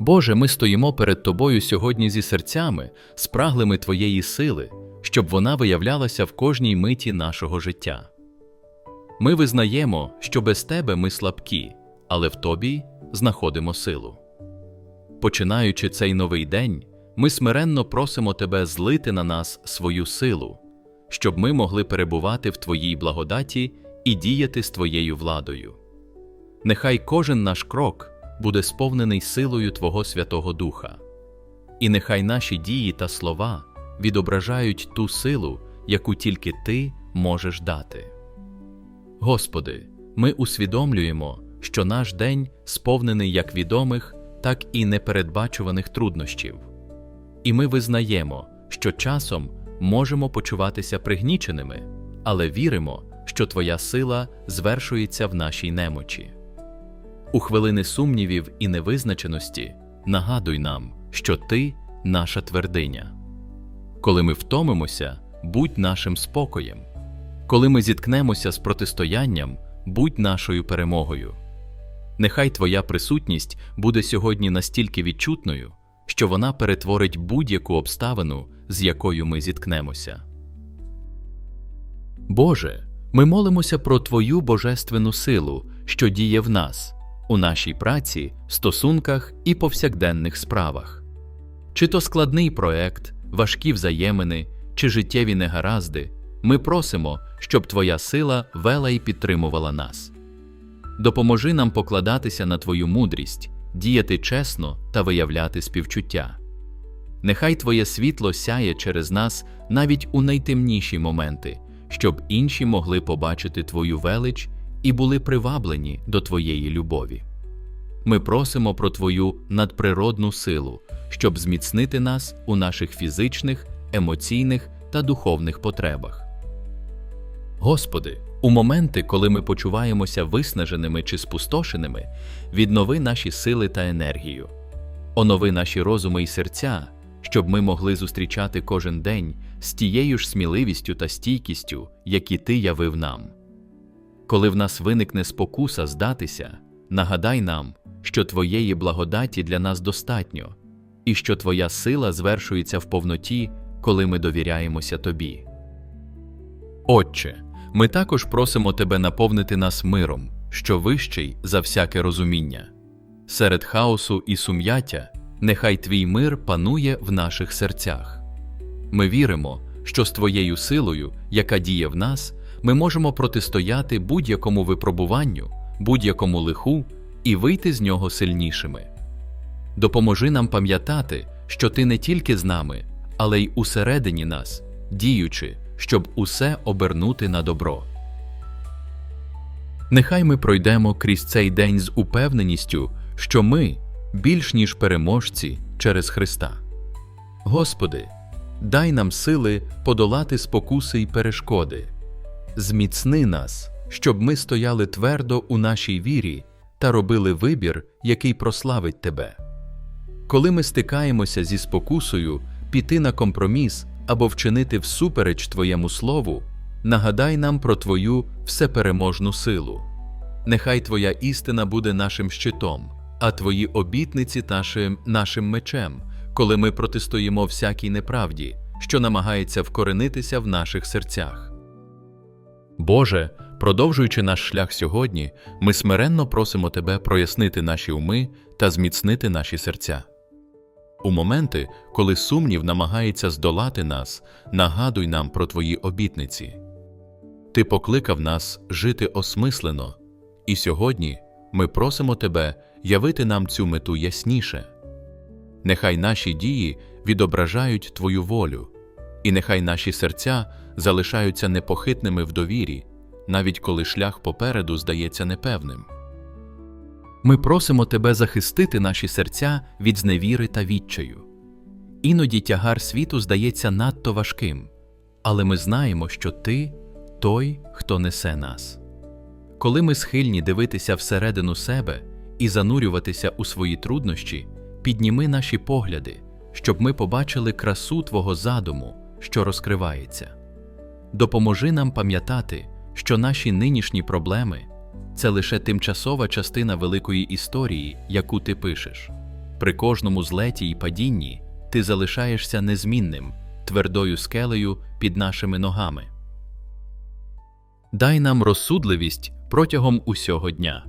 Боже, ми стоїмо перед Тобою сьогодні зі серцями, спраглими Твоєї сили, щоб вона виявлялася в кожній миті нашого життя. Ми визнаємо, що без Тебе ми слабкі, але в Тобі знаходимо силу. Починаючи цей новий день, ми смиренно просимо Тебе злити на нас свою силу, щоб ми могли перебувати в Твоїй благодаті і діяти з Твоєю владою. Нехай кожен наш крок буде сповнений силою Твого Святого Духа, і нехай наші дії та слова відображають ту силу, яку тільки Ти можеш дати. Господи, ми усвідомлюємо, що наш день сповнений як відомих, так і непередбачуваних труднощів, і ми визнаємо, що часом можемо почуватися пригніченими, але віримо, що Твоя сила звершується в нашій немочі. У хвилини сумнівів і невизначеності нагадуй нам, що Ти наша твердиня. Коли ми втомимося, будь нашим спокоєм. Коли ми зіткнемося з протистоянням, будь нашою перемогою. Нехай Твоя присутність буде сьогодні настільки відчутною, що вона перетворить будь-яку обставину, з якою ми зіткнемося. Боже, ми молимося про Твою божественну силу, що діє в нас, у нашій праці, стосунках і повсякденних справах. Чи то складний проект, важкі взаємини, чи життєві негаразди, ми просимо, щоб Твоя сила вела і підтримувала нас. Допоможи нам покладатися на Твою мудрість, діяти чесно та виявляти співчуття. Нехай Твоє світло сяє через нас навіть у найтемніші моменти, щоб інші могли побачити Твою велич і були приваблені до Твоєї любові. Ми просимо про Твою надприродну силу, щоб зміцнити нас у наших фізичних, емоційних та духовних потребах. Господи, у моменти, коли ми почуваємося виснаженими чи спустошеними, віднови наші сили та енергію, онови наші розуми і серця, щоб ми могли зустрічати кожен день з тією ж сміливістю та стійкістю, які Ти явив нам. Коли в нас виникне спокуса здатися, нагадай нам, що Твоєї благодаті для нас достатньо, і що Твоя сила звершується в повноті, коли ми довіряємося Тобі. Отче, ми також просимо Тебе наповнити нас миром, що вищий за всяке розуміння. Серед хаосу і сум'яття нехай Твій мир панує в наших серцях. Ми віримо, що з Твоєю силою, яка діє в нас, ми можемо протистояти будь-якому випробуванню, будь-якому лиху і вийти з нього сильнішими. Допоможи нам пам'ятати, що Ти не тільки з нами, але й усередині нас, діючи, щоб усе обернути на добро. Нехай ми пройдемо крізь цей день з упевненістю, що ми більш ніж переможці через Христа. Господи, дай нам сили подолати спокуси й перешкоди, зміцни нас, щоб ми стояли твердо у нашій вірі та робили вибір, який прославить Тебе. Коли ми стикаємося зі спокусою піти на компроміс або вчинити всупереч Твоєму слову, нагадай нам про Твою всепереможну силу. Нехай Твоя істина буде нашим щитом, а Твої обітниці нашим, нашим мечем, коли ми протистоїмо всякій неправді, що намагається вкоренитися в наших серцях. Боже, продовжуючи наш шлях сьогодні, ми смиренно просимо Тебе прояснити наші уми та зміцнити наші серця. У моменти, коли сумнів намагається здолати нас, нагадуй нам про Твої обітниці. Ти покликав нас жити осмислено, і сьогодні ми просимо Тебе явити нам цю мету ясніше. Нехай наші дії відображають Твою волю, і нехай наші серця залишаються непохитними в довірі, навіть коли шлях попереду здається непевним. Ми просимо Тебе захистити наші серця від зневіри та відчаю. Іноді тягар світу здається надто важким, але ми знаємо, що Ти той, хто несе нас. Коли ми схильні дивитися всередину себе і занурюватися у свої труднощі, підніми наші погляди, щоб ми побачили красу Твого задуму, що розкривається. Допоможи нам пам'ятати, що наші нинішні проблеми це лише тимчасова частина великої історії, яку ти пишеш. При кожному злеті і падінні ти залишаєшся незмінним, твердою скелею під нашими ногами. Дай нам розсудливість протягом усього дня.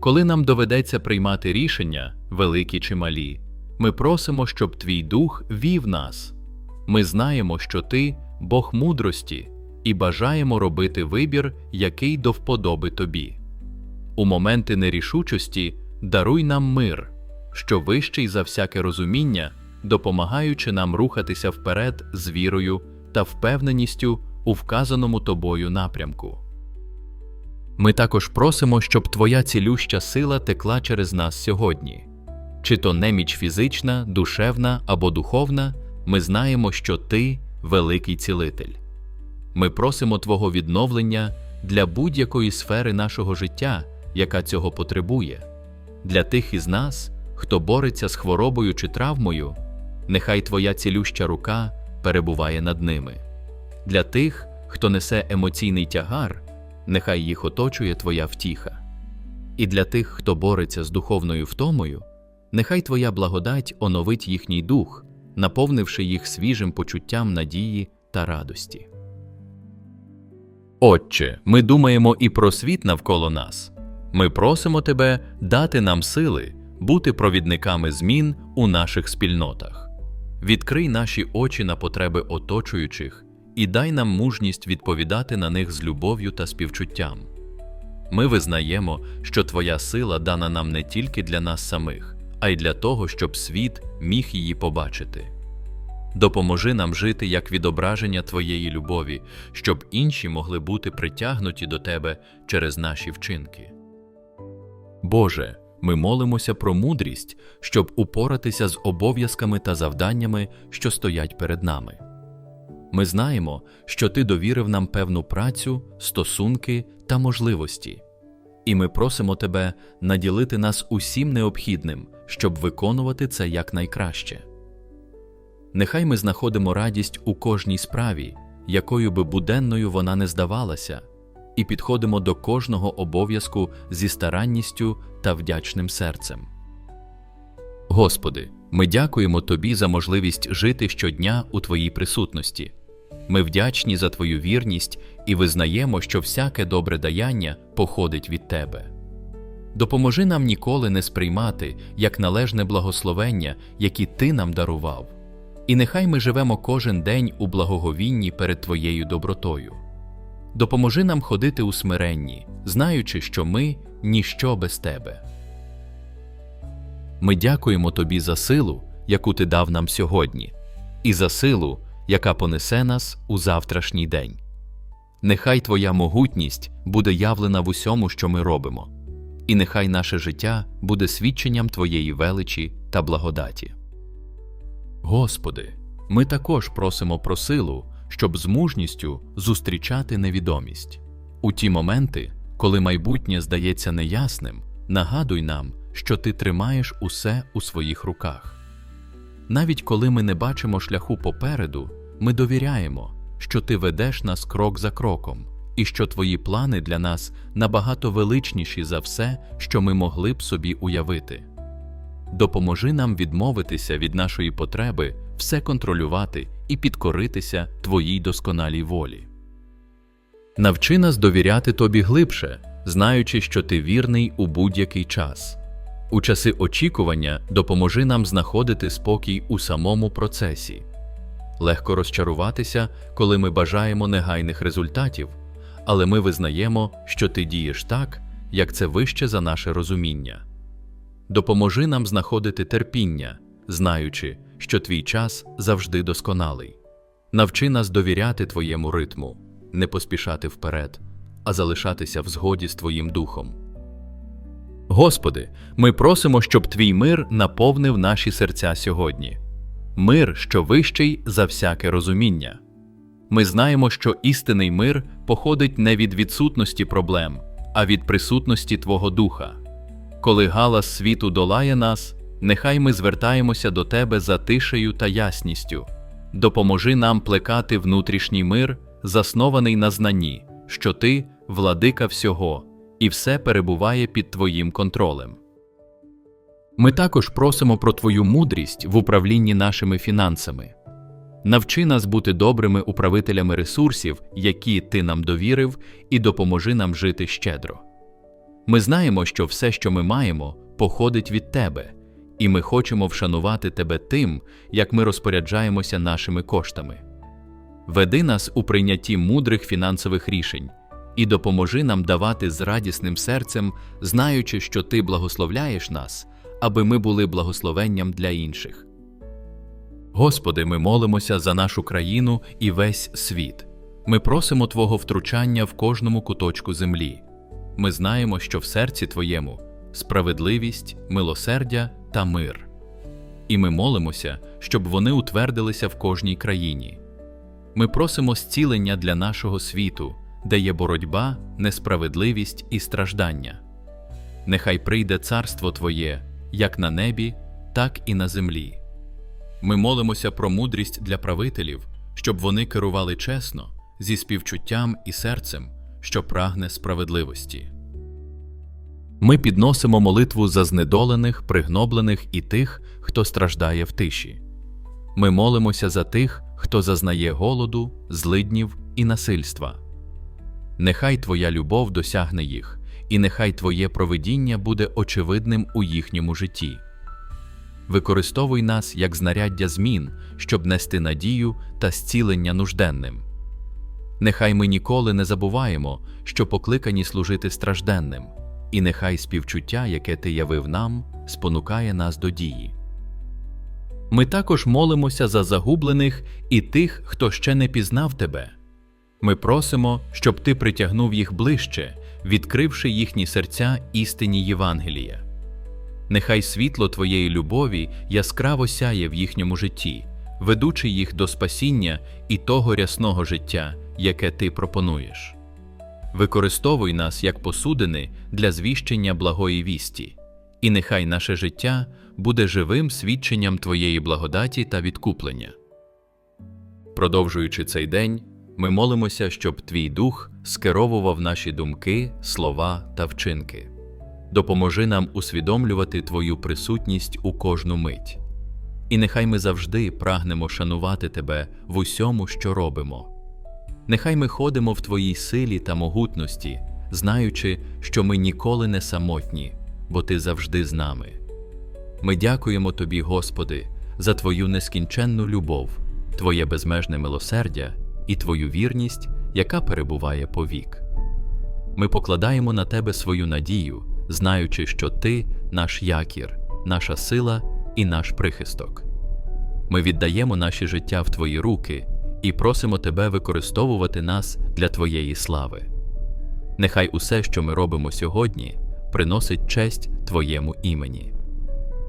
Коли нам доведеться приймати рішення, великі чи малі, ми просимо, щоб твій дух вів нас. Ми знаємо, що ти Бог мудрості, і бажаємо робити вибір, який до вподоби тобі. У моменти нерішучості даруй нам мир, що вищий за всяке розуміння, допомагаючи нам рухатися вперед з вірою та впевненістю у вказаному тобою напрямку. Ми також просимо, щоб Твоя цілюща сила текла через нас сьогодні. Чи то неміч фізична, душевна або духовна, ми знаємо, що Ти великий цілитель. Ми просимо Твого відновлення для будь-якої сфери нашого життя, яка цього потребує, для тих із нас, хто бореться з хворобою чи травмою, нехай Твоя цілюща рука перебуває над ними, для тих, хто несе емоційний тягар, нехай їх оточує Твоя втіха. І для тих, хто бореться з духовною втомою, нехай Твоя благодать оновить їхній дух, наповнивши їх свіжим почуттям надії та радості. Отче, ми думаємо і про світ навколо нас. Ми просимо Тебе дати нам сили бути провідниками змін у наших спільнотах. Відкрий наші очі на потреби оточуючих і дай нам мужність відповідати на них з любов'ю та співчуттям. Ми визнаємо, що Твоя сила дана нам не тільки для нас самих, а й для того, щоб світ міг її побачити. Допоможи нам жити як відображення Твоєї любові, щоб інші могли бути притягнуті до Тебе через наші вчинки. Боже, ми молимося про мудрість, щоб упоратися з обов'язками та завданнями, що стоять перед нами. Ми знаємо, що Ти довірив нам певну працю, стосунки та можливості, і ми просимо Тебе наділити нас усім необхідним, щоб виконувати це якнайкраще. Нехай ми знаходимо радість у кожній справі, якою би буденною вона не здавалася, і підходимо до кожного обов'язку зі старанністю та вдячним серцем. Господи, ми дякуємо Тобі за можливість жити щодня у Твоїй присутності. Ми вдячні за Твою вірність і визнаємо, що всяке добре даяння походить від Тебе. Допоможи нам ніколи не сприймати як належне благословення, які Ти нам дарував, і нехай ми живемо кожен день у благоговінні перед Твоєю добротою. Допоможи нам ходити у смиренні, знаючи, що ми ніщо без Тебе. Ми дякуємо Тобі за силу, яку Ти дав нам сьогодні, і за силу, яка понесе нас у завтрашній день. Нехай Твоя могутність буде явлена в усьому, що ми робимо, і нехай наше життя буде свідченням Твоєї величі та благодаті. Господи, ми також просимо про силу, щоб з мужністю зустрічати невідомість. У ті моменти, коли майбутнє здається неясним, нагадуй нам, що Ти тримаєш усе у своїх руках. Навіть коли ми не бачимо шляху попереду, ми довіряємо, що ти ведеш нас крок за кроком, і що твої плани для нас набагато величніші за все, що ми могли б собі уявити. Допоможи нам відмовитися від нашої потреби все контролювати і підкоритися Твоїй досконалій волі. Навчи нас довіряти Тобі глибше, знаючи, що Ти вірний у будь-який час. У часи очікування допоможи нам знаходити спокій у самому процесі. Легко розчаруватися, коли ми бажаємо негайних результатів, але ми визнаємо, що ти дієш так, як це вище за наше розуміння. Допоможи нам знаходити терпіння, знаючи, що твій час завжди досконалий. Навчи нас довіряти Твоєму ритму, не поспішати вперед, а залишатися в згоді з Твоїм духом. Господи, ми просимо, щоб Твій мир наповнив наші серця сьогодні, мир, що вищий за всяке розуміння. Ми знаємо, що істинний мир походить не від відсутності проблем, а від присутності Твого Духа. Коли галас світу долає нас, нехай ми звертаємося до Тебе за тишею та ясністю. Допоможи нам плекати внутрішній мир, заснований на знанні, що Ти владика всього, і все перебуває під Твоїм контролем. Ми також просимо про Твою мудрість в управлінні нашими фінансами. Навчи нас бути добрими управителями ресурсів, які Ти нам довірив, і допоможи нам жити щедро. Ми знаємо, що все, що ми маємо, походить від Тебе, і ми хочемо вшанувати Тебе тим, як ми розпоряджаємося нашими коштами. Веди нас у прийнятті мудрих фінансових рішень і допоможи нам давати з радісним серцем, знаючи, що Ти благословляєш нас, аби ми були благословенням для інших. Господи, ми молимося за нашу країну і весь світ. Ми просимо Твого втручання в кожному куточку землі. Ми знаємо, що в серці Твоєму справедливість, милосердя та мир. І ми молимося, щоб вони утвердилися в кожній країні. Ми просимо зцілення для нашого світу, де є боротьба, несправедливість і страждання. Нехай прийде царство Твоє як на небі, так і на землі. Ми молимося про мудрість для правителів, щоб вони керували чесно, зі співчуттям і серцем, що прагне справедливості. Ми підносимо молитву за знедолених, пригноблених і тих, хто страждає в тиші. Ми молимося за тих, хто зазнає голоду, злиднів і насильства. Нехай Твоя любов досягне їх, і нехай Твоє провидіння буде очевидним у їхньому житті. Використовуй нас як знаряддя змін, щоб нести надію та зцілення нужденним. Нехай ми ніколи не забуваємо, що покликані служити стражденним, і нехай співчуття, яке ти явив нам, спонукає нас до дії. Ми також молимося за загублених і тих, хто ще не пізнав тебе. Ми просимо, щоб ти притягнув їх ближче, відкривши їхні серця істині Євангелія. Нехай світло Твоєї любові яскраво сяє в їхньому житті, ведучи їх до спасіння і того рясного життя, яке ти пропонуєш. Використовуй нас як посудини для звіщення благої вісті, і нехай наше життя буде живим свідченням Твоєї благодаті та відкуплення. Продовжуючи цей день, ми молимося, щоб Твій Дух скеровував наші думки, слова та вчинки. Допоможи нам усвідомлювати Твою присутність у кожну мить. І нехай ми завжди прагнемо шанувати Тебе в усьому, що робимо. Нехай ми ходимо в Твоїй силі та могутності, знаючи, що ми ніколи не самотні, бо Ти завжди з нами. Ми дякуємо Тобі, Господи, за Твою нескінченну любов, Твоє безмежне милосердя і Твою вірність, яка перебуває повік. Ми покладаємо на Тебе свою надію, знаючи, що Ти наш якір, наша сила і наш прихисток. Ми віддаємо наші життя в Твої руки і просимо Тебе використовувати нас для Твоєї слави. Нехай усе, що ми робимо сьогодні, приносить честь Твоєму імені.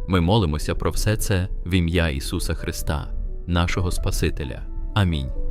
Ми молимося про все це в ім'я Ісуса Христа, нашого Спасителя. Амінь.